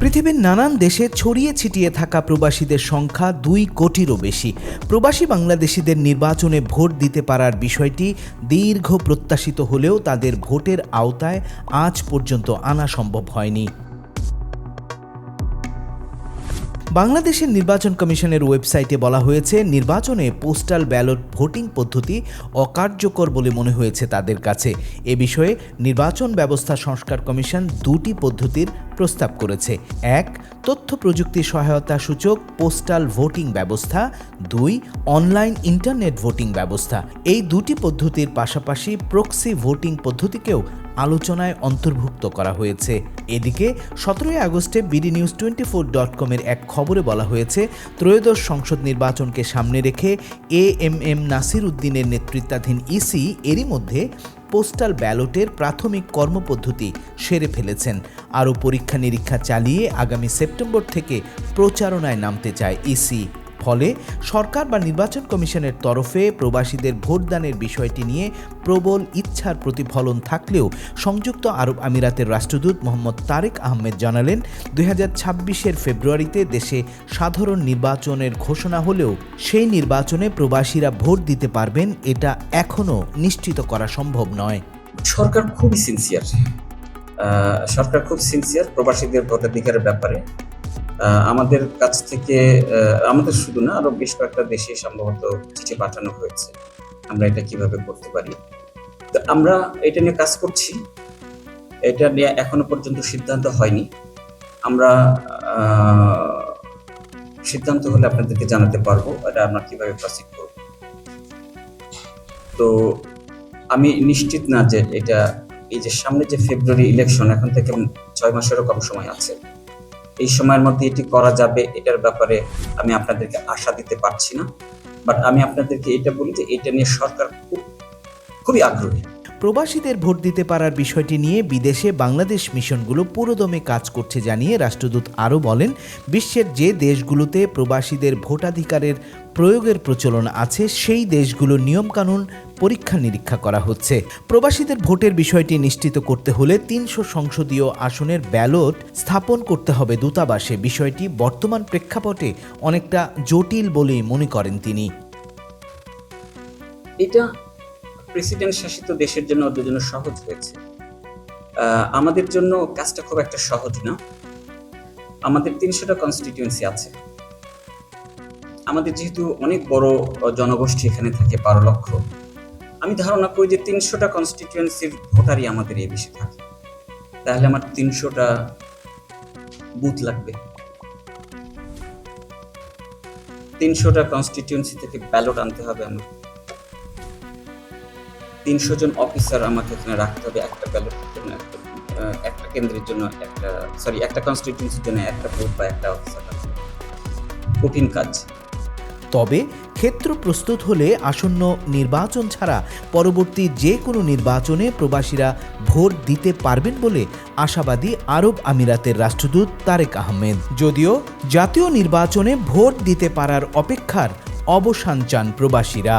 পৃথিবীর নানান দেশে ছড়িয়ে ছিটিয়ে থাকা প্রবাসীদের সংখ্যা দুই কোটিরও বেশি। প্রবাসী বাংলাদেশিদের নির্বাচনে ভোট দিতে পারার বিষয়টি দীর্ঘ প্রত্যাশিত হলেও তাদের ভোটের আওতায় আজ পর্যন্ত আনা সম্ভব হয়নি। বাংলাদেশের নির্বাচন কমিশনের ওয়েবসাইটে বলা হয়েছে, নির্বাচনে পোস্টাল ব্যালট ভোটিং পদ্ধতি অকার্যকর বলে মনে হয়েছে তাদের কাছে। এ বিষয়ে নির্বাচন ব্যবস্থা সংস্কার কমিশন দুটি পদ্ধতির প্রস্তাব করেছে। এক, তথ্য প্রযুক্তি সহায়তা সূচক, পোস্টাল ভোটিং ব্যবস্থা। দুই, অনলাইন ইন্টারনেট ভোটিং ব্যবস্থা। এই দুটি পদ্ধতির পাশাপাশি প্রক্সি ভোটিং পদ্ধতিকেও আলোচনায় অন্তর্ভুক্ত করা হয়েছে। এদিকে, সতেরোই আগস্টে BD news twenty four dot কমের এক খবরে বলা হয়েছে, ত্রয়োদশ সংসদ নির্বাচনকে সামনে রেখে এ এম এম নাসির উদ্দিনের নেতৃত্বাধীন ইসি এরই মধ্যে পোস্টাল ব্যালটের প্রাথমিক কর্মপদ্ধতি সেরে ফেলেছেন। আরও পরীক্ষা নিরীক্ষা চালিয়ে আগামী সেপ্টেম্বর থেকে প্রচারণায় নামতে চায় ইসি। ফলে সরকার বা নির্বাচন কমিশনের তরফে প্রবাসীদের ভোটদানের বিষয়টি নিয়ে প্রবল ইচ্ছার প্রতিফলন থাকলেও সংযুক্ত আরব আমিরাতের রাষ্ট্রদূত মোহাম্মদ তারেক আহমেদ জানালেন, দুই ছাব্বিশের ফেব্রুয়ারিতে দেশে সাধারণ নির্বাচনের ঘোষণা হলেও সেই নির্বাচনে প্রবাসীরা ভোট দিতে পারবেন এটা এখনও নিশ্চিত করা সম্ভব নয়। সরকার খুবই সিনসিয়ার সরকার খুব সিনসিয়ার প্রবাসীদের ভোটাধিকারের ব্যাপারে। আমাদের কাছ থেকে আমাদের শুধু না, আরও বেশ কয়েকটা দেশে সম্ভবত চিঠি পাঠানো হয়েছে। আমরা এটা কীভাবে করতে পারি? তো আমরা এটা নিয়ে কাজ করছি। এটা নিয়ে এখনও পর্যন্ত সিদ্ধান্ত হয়নি। আমরা সিদ্ধান্ত হলে আপনাদেরকে জানাতে পারব এটা আমরা কীভাবে প্রসিড করব। তো আমি নিশ্চিত না যে এটা, এই যে সামনে যে ফেব্রুয়ারি ইলেকশন এখন থেকে ছয় মাসেরও কম সময় আছে। এই সময়ের মধ্যে এটি করা যাবে, এটার ব্যাপারে আমি আপনাদেরকে আশা দিতে পারছি না। বাট আমি আপনাদেরকে এটা বলি যে এটা নিয়ে সরকার খুব, খুবই আগ্রহী। প্রবাসীদের ভোট দিতে পারার বিষয়টি নিয়ে বিদেশে বাংলাদেশ মিশনগুলো পুরোদমে কাজ করছে জানিয়ে রাষ্ট্রদূত আরও বলেন, বিশ্বের যে দেশগুলোতে প্রবাসীদের ভোটাধিকারের প্রয়োগের প্রচলন আছে, সেই দেশগুলোর নিয়মকানুন পরীক্ষা নিরীক্ষা করা হচ্ছে। প্রবাসীদের ভোটের বিষয়টি নিশ্চিত করতে হলে তিনশো সংসদীয় আসনের ব্যালট স্থাপন করতে হবে দূতাবাসে। বিষয়টি বর্তমান প্রেক্ষাপটে অনেকটা জটিল বলেই মনে করেন তিনি। এটা প্রেসিডেন্ট শাসিত দেশের জন্য ওদের জন্য সহজ হয়েছে। আমাদের জন্য কাজটা খুব একটা সহজ না। আমাদের তিনশোটা কনস্টিটিউয়েন্সি আছে। আমাদের যেহেতু অনেক বড় জনগোষ্ঠী এখানে থাকে, বারো লক্ষ। আমি ধারণা করি যে তিনশোটা কনস্টিটিউয়েন্সির ভোটারই আমাদের এই দেশে থাকে। তাহলে আমার তিনশোটা বুথ লাগবে। তিনশোটা কনস্টিটিউয়েন্সি থেকে ব্যালট আনতে হবে আমার। তিনশো জন অফিসার আমাকে এখানে রাখতে হবে, একটা ব্যালটের জন্য একটা কেন্দ্রের জন্য, একটা সরি একটা কনস্টিটিউন্সির জন্য একটা ভোট বা একটা অফিসার কঠিন কাজ। তবে ক্ষেত্র প্রস্তুত হলে আসন্ন নির্বাচন ছাড়া পরবর্তী যে কোনো নির্বাচনে প্রবাসীরা ভোট দিতে পারবেন বলে আশাবাদী আরব আমিরাতের রাষ্ট্রদূত তারেক আহমেদ। যদিও জাতীয় নির্বাচনে ভোট দিতে পারার অপেক্ষার অবসান চান প্রবাসীরা।